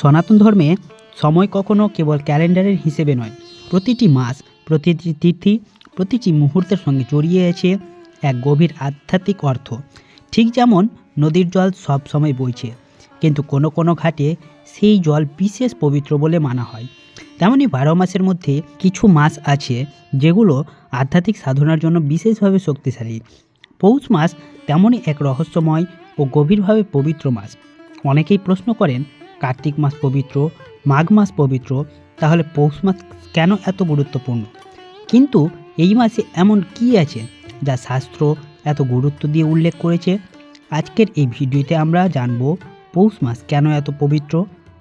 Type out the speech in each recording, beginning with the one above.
সনাতন ধর্মে সময় কখনও কেবল ক্যালেন্ডারের হিসেবে নয়। প্রতিটি মাস, প্রতিটি তিথি, প্রতিটি মুহূর্তের সঙ্গে জড়িয়ে আছে এক গভীর আধ্যাত্মিক অর্থ। ঠিক যেমন নদীর জল সব সময় বইছে, কিন্তু কোনো কোনো ঘাটে সেই জল বিশেষ পবিত্র বলে মানা হয়। তেমনই বারো মাসের মধ্যে কিছু মাস আছে যেগুলো আধ্যাত্মিক সাধনার জন্য বিশেষভাবে শক্তিশালী। পৌষ মাস তেমনই এক রহস্যময় ও গভীরভাবে পবিত্র মাস। অনেকেই প্রশ্ন করেন কার্তিক মাস পবিত্র, মাঘ মাস পবিত্র, তাহলে পৌষ মাস কেন এত গুরুত্বপূর্ণ? কিন্তু এই মাসে এমন কি আছে যা শাস্ত্র এত গুরুত্ব দিয়ে উল্লেখ করেছে? আজকের এই ভিডিওতে আমরা জানব পৌষ মাস কেন এত পবিত্র?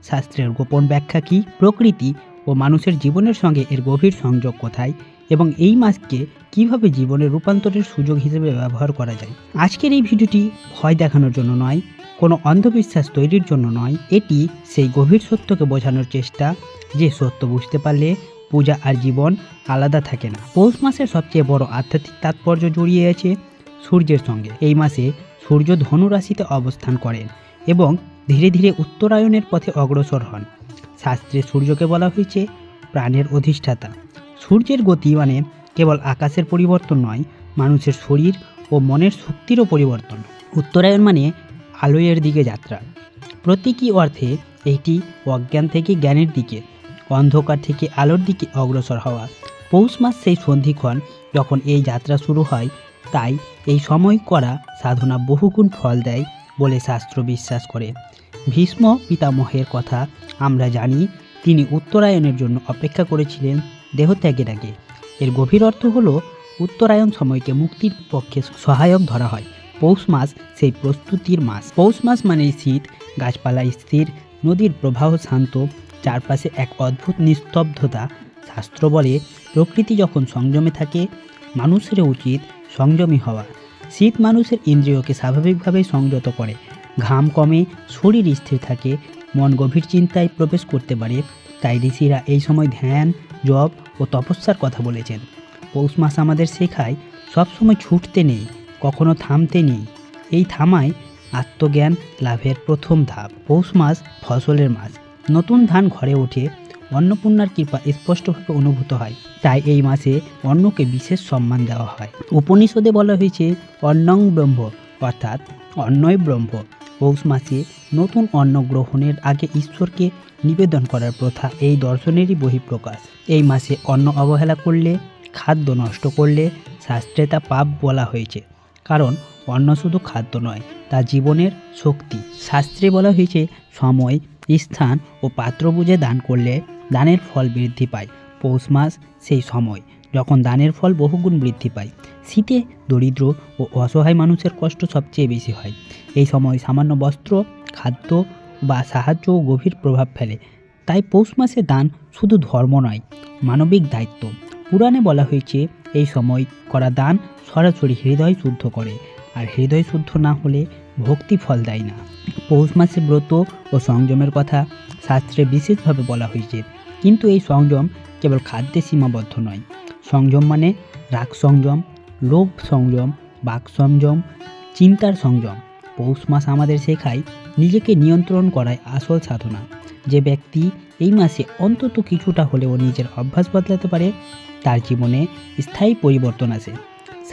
শাস্ত্রের গোপন ব্যাখ্যা কী? প্রকৃতি ও মানুষের জীবনের সঙ্গে এর গভীর সংযোগ কোথায়? এবং এই মাসকে কীভাবে জীবনে রূপান্তরের সুযোগ হিসেবে ব্যবহার করা যায়? আজকের এই ভিডিওটি ভয় দেখানোর জন্য নয় কোনো অন্ধবিশ্বাস তৈরির জন্য নয়, এটি সেই গভীর সত্যকে বোঝানোর চেষ্টা যে সত্য বুঝতে পারলে পূজা আর জীবন আলাদা থাকে না। পৌষ মাসের সবচেয়ে বড় আধ্যাত্মিক তাৎপর্য জড়িয়ে আছে সূর্যের সঙ্গে। এই মাসে সূর্য ধনু রাশিতে অবস্থান করেন এবং ধীরে ধীরে উত্তরায়ণের পথে অগ্রসর হন। শাস্ত্রে সূর্যকে বলা হয়েছে প্রাণের অধিষ্ঠাতা। সূর্যের গতি মানে কেবল আকাশের পরিবর্তন নয়, মানুষের শরীর ও মনের শক্তিরও পরিবর্তন। উত্তরায়ণ মানে আলোয়ের দিকে যাত্রা। প্রতীকী অর্থে এটি অজ্ঞান থেকে জ্ঞানের দিকে, অন্ধকার থেকে আলোর দিকে অগ্রসর হওয়া। পৌষ মাস সেই সন্ধিক্ষণ যখন এই যাত্রা শুরু হয়, তাই এই সময় করা সাধনা বহুগুণ ফল দেয় বলে শাস্ত্র বিশ্বাস করে। ভীষ্ম পিতামহের কথা আমরা জানি, তিনি উত্তরায়ণের জন্য অপেক্ষা করেছিলেন দেহত্যাগের আগে। এর গভীর অর্থ হলো, উত্তরায়ণ সময়কে মুক্তির পক্ষে সহায়ক ধরা হয়। পৌষ মাস সেই প্রস্তুতির মাস। পৌষ মাস মানে শীত, গাছপালা স্থির, নদীর প্রবাহ শান্ত, চারপাশে এক অদ্ভুত নিস্তব্ধতা। শাস্ত্র বলে, প্রকৃতি যখন সংযমে থাকে মানুষের উচিত সংযমী হওয়া। শীত মানুষের ইন্দ্রিয়কে স্বাভাবিকভাবেই সংযত করে। ঘাম কমে, শরীর স্থির থাকে, মন গভীর চিন্তায় প্রবেশ করতে পারে। তাই ঋষিরা এই সময় ধ্যান, জপ ও তপস্যার কথা বলেছেন। পৌষ মাস আমাদের শেখায়, সবসময় ছুটতে নেই। কখনো থামতে নেই এই থামায় আত্মজ্ঞান লাভের প্রথম ধাপ, পৌষ মাস ফসলের মাস। নতুন ধান ঘরে ওঠে, অন্নপূর্ণার কৃপা স্পষ্টভাবে অনুভূত হয়। তাই এই মাসে অন্নকে বিশেষ সম্মান দেওয়া হয়। উপনিষদে বলা হয়েছে, অন্নং ব্রহ্ম, অর্থাৎ অন্নই ব্রহ্ম। পৌষ মাসে নতুন অন্ন গ্রহণের আগে ঈশ্বরকে নিবেদন করার প্রথা এই দর্শনেরই বহিঃপ্রকাশ। এই মাসে অন্ন অবহেলা করলে, খাদ্য নষ্ট করলে, শাস্ত্রে তা পাপ বলা হয়েছে। কারণ অন্ন শুধু খাদ্য নয়, তা জীবনের শক্তি। শাস্ত্রে বলা হয়েছে, সময়, স্থান ও পাত্র বুঝে দান করলে দানের ফল বৃদ্ধি পায়। পৌষ মাস সেই সময়, যখন দানের ফল বহুগুণ বৃদ্ধি পায়। শীতে দরিদ্র ও অসহায় মানুষের কষ্ট সবচেয়ে বেশি হয়। এই সময় সামান্য বস্ত্র, খাদ্য বা সাহায্য ও গভীর প্রভাব ফেলে। তাই পৌষ মাসে দান শুধু ধর্ম নয়, মানবিক দায়িত্ব। পুরাণে বলা হয়েছে, এই সময় করা দান সরাসরি হৃদয় শুদ্ধ করে, আর হৃদয় শুদ্ধ না হলে ভক্তি ফল দেয় না। পৌষ মাসে ব্রত ও সংযমের কথা শাস্ত্রে বিশেষভাবে বলা হয়েছে, কিন্তু এই সংযম কেবল খাদ্যে সীমাবদ্ধ নয়। সংযম মানে রাগ সংযম, লোভ সংযম, বাক সংযম, চিন্তার সংযম। পৌষ মাস আমাদের শেখায় নিজেকে নিয়ন্ত্রণ করায় আসল সাধনা। যে ব্যক্তি এই মাসে অন্তত কিছুটা হলেও নিজের অভ্যাস বদলাতে পারে তার জীবনে স্থায়ী পরিবর্তন আসে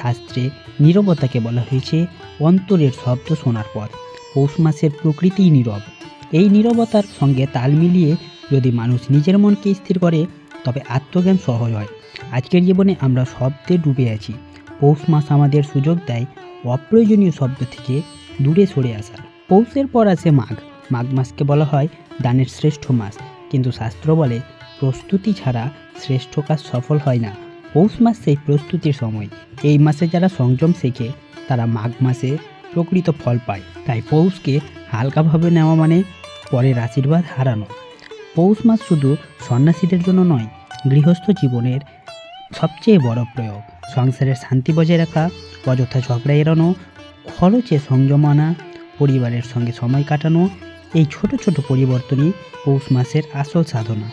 শাস্ত্রে নীরবতাকে বলা হয়েছে, অন্তরের শব্দ শোনার পর। পৌষ মাসের প্রকৃতিই নীরব। এই নীরবতার সঙ্গে তাল মিলিয়ে যদি মানুষ নিজের মনকে স্থির করে, তবে আত্মজ্ঞান সহজ হয়। আজকের জীবনে আমরা শব্দে ডুবে আছি। পৌষ মাস আমাদের সুযোগ দেয় অপ্রয়োজনীয় শব্দ থেকে দূরে সরে আসার। পৌষের পর আসে মাঘ। মাঘ মাসকে বলা হয় দানের শ্রেষ্ঠ মাস। কিন্তু শাস্ত্র বলে, প্রস্তুতি ছাড়া শ্রেষ্ঠ কাজ সফল হয় না। পৌষ মাস সেই প্রস্তুতির সময়। এই মাসে যারা সংযম শেখে, তারা মাঘ মাসে প্রকৃত ফল পায়। তাই পৌষকে হালকাভাবে নেওয়া মানে পরের আশীর্বাদ হারানো। পৌষ মাস শুধু সন্ন্যাসীদের জন্য নয়, গৃহস্থ জীবনের সবচেয়ে বড় প্রয়োগ। সংসারের শান্তি বজায় রাখা, অযথা ঝগড়া এড়ানো, খরচে সংযম আনা, পরিবারের সঙ্গে সময় কাটানো, এই ছোট ছোট পরিবর্তনই পৌষ মাসের আসল সাধনা।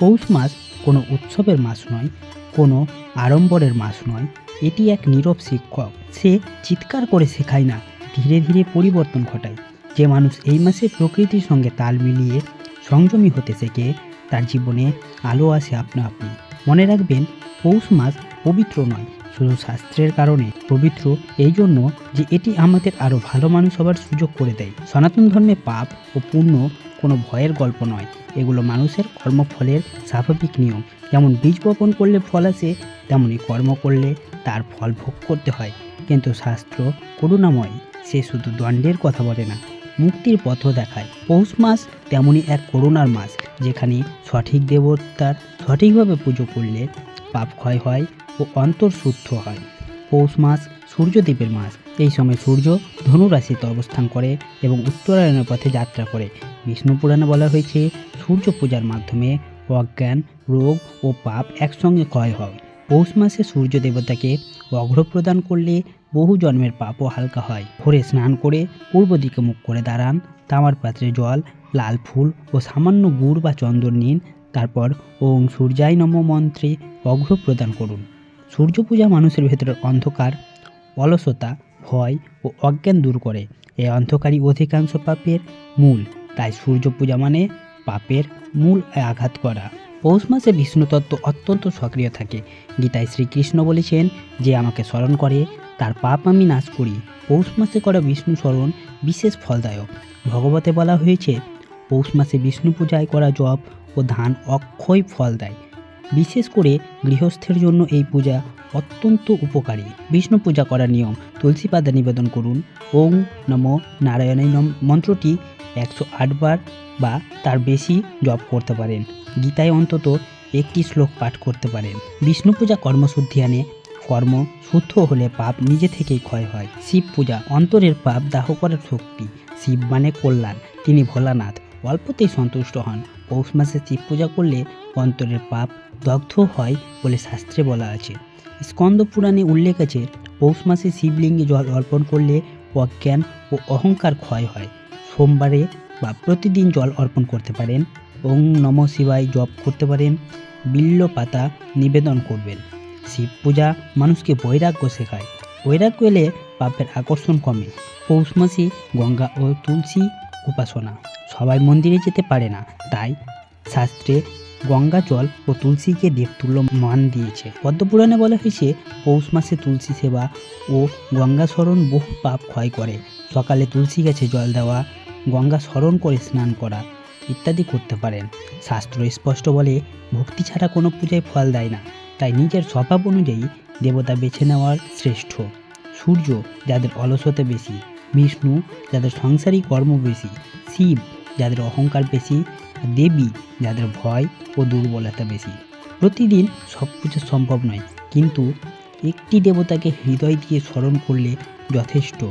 পৌষ মাস কোনো উৎসবের মাস নয়, কোনো আড়ম্বরের মাস নয়। এটি এক নীরব শিক্ষক। সে চিৎকার করে শেখায় না, ধীরে ধীরে পরিবর্তন ঘটায়। যে মানুষ এই মাসে প্রকৃতির সঙ্গে তাল মিলিয়ে সংযমী হতে শেখে, তার জীবনে আলো আসে আপনা আপনি। মনে রাখবেন, পৌষ মাস পবিত্র নয় শুধু শাস্ত্রের কারণে পবিত্র এই জন্য যে এটি আমাদের আরও ভালো মানুষ হবার সুযোগ করে দেয়। সনাতন ধর্মে পাপ ও পুণ্য কোনো ভয়ের গল্প নয়। এগুলো মানুষের কর্মফলের স্বাভাবিক নিয়ম। যেমন বীজ বপন করলে ফল আসে তেমনই কর্ম করলে তার ফল ভোগ করতে হয়। কিন্তু শাস্ত্র করুণাময়, সে শুধু দণ্ডের কথা বলে না, মুক্তির পথও দেখায়। পৌষ মাস তেমনই এক করুণার মাস, যেখানে সঠিক দেবতার সঠিকভাবে পুজো করলে পাপ ক্ষয় হয় ও অন্তর শুদ্ধ হয়। পৌষ মাস, সূর্যদেবের মাস। এই সময় সূর্য ধনু রাশিতে অবস্থান করে এবং উত্তরায়ণের পথে যাত্রা করে। বিষ্ণু পুরাণে বলা হয়েছে, সূর্য পূজার মাধ্যমে অজ্ঞান, রোগ ও পাপ একসঙ্গে ক্ষয় হয়। পৌষ মাসে সূর্য দেবতাকে অঘ্র প্রদান করলে বহু জন্মের পাপও হালকা হয়। ভোরে স্নান করে পূর্ব দিকে মুখ করে দাঁড়ান, তামার পাত্রে জল, লাল ফুল ও সামান্য গুড় বা চন্দন নিন, তারপর ওং সূর্যায় নম মন্ত্রে অঘ্র প্রদান করুন। সূর্য পূজা মানুষের ভেতরের অন্ধকার, অলসতা, ভয় ও অজ্ঞান দূর করে। এই অন্ধকারই অধিকাংশ পাপের মূল। তাই সূর্য পূজা মানে পাপের মূল আঘাত করা। পৌষ মাসে বিষ্ণুতত্ত্ব অত্যন্ত সক্রিয় থাকে। গীতায় শ্রীকৃষ্ণ বলেছেন যে, আমাকে স্মরণ করে, তার পাপ আমি নাশ করি। পৌষ মাসে করা বিষ্ণু স্মরণ বিশেষ ফলদায়ক। ভগবতে বলা হয়েছে, পৌষ মাসে বিষ্ণু পূজায় করা জপ ও ধান অক্ষয় ফল দেয়। বিশেষ করে গৃহস্থের জন্য এই পূজা অত্যন্ত উপকারী। বিষ্ণু পূজা করার নিয়ম, তুলসী পাতা নিবেদন করুন। ওং নম নারায়ণাই নম, মন্ত্রটি একশো বার বা তার বেশি জপ করতে পারেন। গীতায় অন্তত একটি শ্লোক পাঠ করতে পারেন। বিষ্ণু পূজা কর্মশুদ্ধি আনে কর্ম শুদ্ধ হলে পাপ নিজে থেকেই ক্ষয় হয়। শিব পূজা অন্তরের পাপ দাহ করার শক্তি। শিব মানে কল্যাণ, তিনি ভোলানাথ। অল্পতেই সন্তুষ্ট হন। পৌষ মাসে শিব পূজা করলে অন্তরের পাপ দগ্ধ হয় বলে শাস্ত্রে বলা আছে। স্কন্দ পুরাণে উল্লেখ আছে, পৌষ মাসে শিবলিঙ্গে জল অর্পণ করলে অজ্ঞান ও অহংকার ক্ষয় হয়। সোমবারে বা প্রতিদিন জল অর্পণ করতে পারেন, ওং নম শিবায় জপ করতে পারেন, বিল্ল পাতা নিবেদন করবেন। শিব পূজা মানুষকে বৈরাগ্য শেখায়। বৈরাগ্য এলে পাপের আকর্ষণ কমে। পৌষ মাসে গঙ্গা ও তুলসী উপাসনা। সবাই মন্দিরে যেতে পারে না, তাই শাস্ত্রে গঙ্গা জল ও তুলসীকে দেবতুল্য মান দিয়েছে। পদ্মপুরাণে বলা হয়েছে, পৌষ মাসে তুলসী সেবা ও গঙ্গা স্মরণ বহু পাপ ক্ষয় করে। সকালে তুলসী গাছে জল দেওয়া, গঙ্গা স্মরণ করে স্নান করা ইত্যাদি করতে পারেন। শাস্ত্র স্পষ্ট বলে, ভক্তি ছাড়া কোনো পূজায় ফল দেয় না। তাই নিজের স্বভাব অনুযায়ী দেবতা বেছে নেওয়ার শ্রেষ্ঠ। সূর্য যাদের অলসতা বেশি, বিষ্ণু যাদের সংসারী কর্ম বেশি, শিব যাদের অহংকার বেশি দেবী, যাদের ভয় ও দুর্বলতা বেশি। প্রতিদিন সব কিছু সম্ভব নয়, কিন্তু একটি দেবতাকে হৃদয় দিয়ে স্মরণ করলে যথেষ্ট।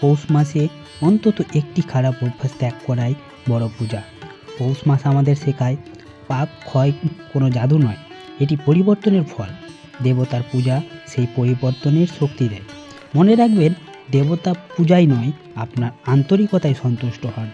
পৌষ মাসে অন্তত একটি খারাপ অভ্যাস ত্যাগ করাই বড় পূজা। পৌষ মাস আমাদের শেখায়, পাপ, ক্ষয় কোনো জাদু নয়, এটি পরিবর্তনের ফল। দেবতার পূজা সেই পরিবর্তনের শক্তি দেয়। মনে রাখবেন, দেবতা পূজাই নয়, আপনার আন্তরিকতায় সন্তুষ্ট হন।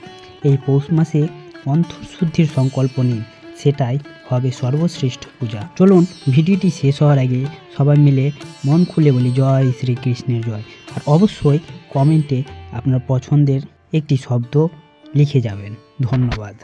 এই পৌষ মাসে অন্তঃশুদ্ধির সংকল্প নিন, সেটাই হবে সর্বশ্রেষ্ঠ পূজা। চলুন, ভিডিওটি শেষ হওয়ার আগে সবাই মিলে মন খুলে বলি জয় শ্রীকৃষ্ণের জয়। আর অবশ্যই কমেন্টে আপনার পছন্দের একটি শব্দ লিখে যাবেন। ধন্যবাদ।